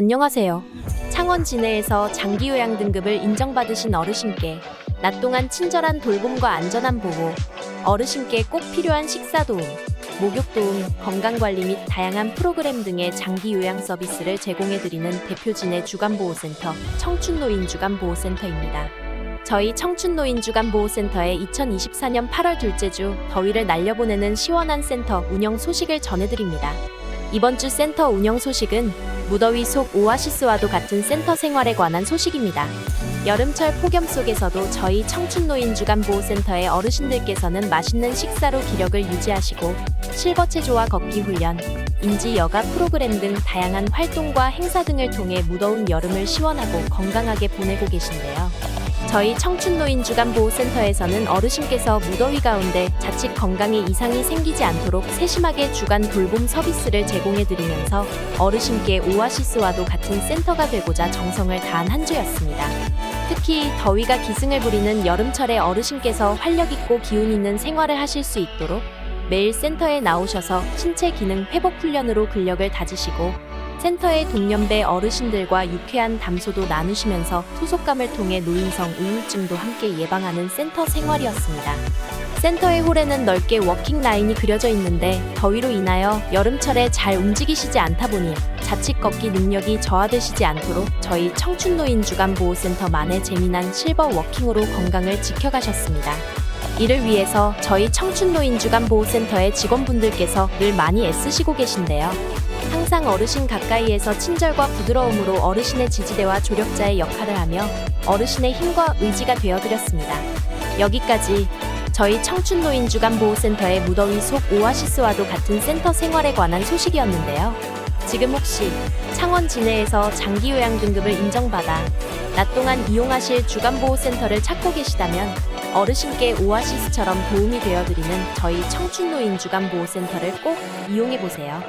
안녕하세요. 창원 진해에서 장기 요양 등급을 인정받으신 어르신께 낮 동안 친절한 돌봄과 안전한 보호, 어르신께 꼭 필요한 식사 도움, 목욕 도움, 건강 관리 및 다양한 프로그램 등의 장기 요양 서비스를 제공해 드리는 대표 진해 주간 보호센터 청춘 노인 주간 보호센터입니다. 저희 청춘 노인 주간 보호센터의 2024년 8월 둘째 주 더위를 날려보내는 시원한 센터 운영 소식을 전해 드립니다. 이번 주 센터 운영 소식은 무더위 속 오아시스와도 같은 센터 생활에 관한 소식입니다. 여름철 폭염 속에서도 저희 청춘노인 주간보호센터의 어르신들께서는 맛있는 식사로 기력을 유지하시고 실버체조와 걷기 훈련, 인지 여가 프로그램 등 다양한 활동과 행사 등을 통해 무더운 여름을 시원하고 건강하게 보내고 계신데요. 저희 청춘노인 주간보호센터에서는 어르신께서 무더위 가운데 자칫 건강에 이상이 생기지 않도록 세심하게 주간 돌봄 서비스를 제공해드리면서 어르신께 오아시스와도 같은 센터가 되고자 정성을 다한 한 주였습니다. 특히 더위가 기승을 부리는 여름철에 어르신께서 활력 있고 기운 있는 생활을 하실 수 있도록 매일 센터에 나오셔서 신체 기능 회복 훈련으로 근력을 다지시고 센터의 동년배 어르신들과 유쾌한 담소도 나누시면서 소속감을 통해 노인성 우울증도 함께 예방하는 센터 생활이었습니다. 센터의 홀에는 넓게 워킹 라인이 그려져 있는데 더위로 인하여 여름철에 잘 움직이시지 않다 보니 자칫 걷기 능력이 저하되시지 않도록 저희 청춘노인 주간보호센터만의 재미난 실버 워킹으로 건강을 지켜가셨습니다. 이를 위해서 저희 청춘노인 주간보호센터의 직원분들께서 늘 많이 애쓰시고 계신데요. 항상 어르신 가까이에서 친절과 부드러움으로 어르신의 지지대와 조력자의 역할을 하며 어르신의 힘과 의지가 되어드렸습니다. 여기까지 저희 청춘노인 주간보호센터의 무더위 속 오아시스와도 같은 센터 생활에 관한 소식이었는데요. 지금 혹시 창원 진해에서 장기 요양 등급을 인정받아 낮 동안 이용하실 주간보호센터를 찾고 계시다면 어르신께 오아시스처럼 도움이 되어드리는 저희 청춘노인 주간보호센터를 꼭 이용해 보세요.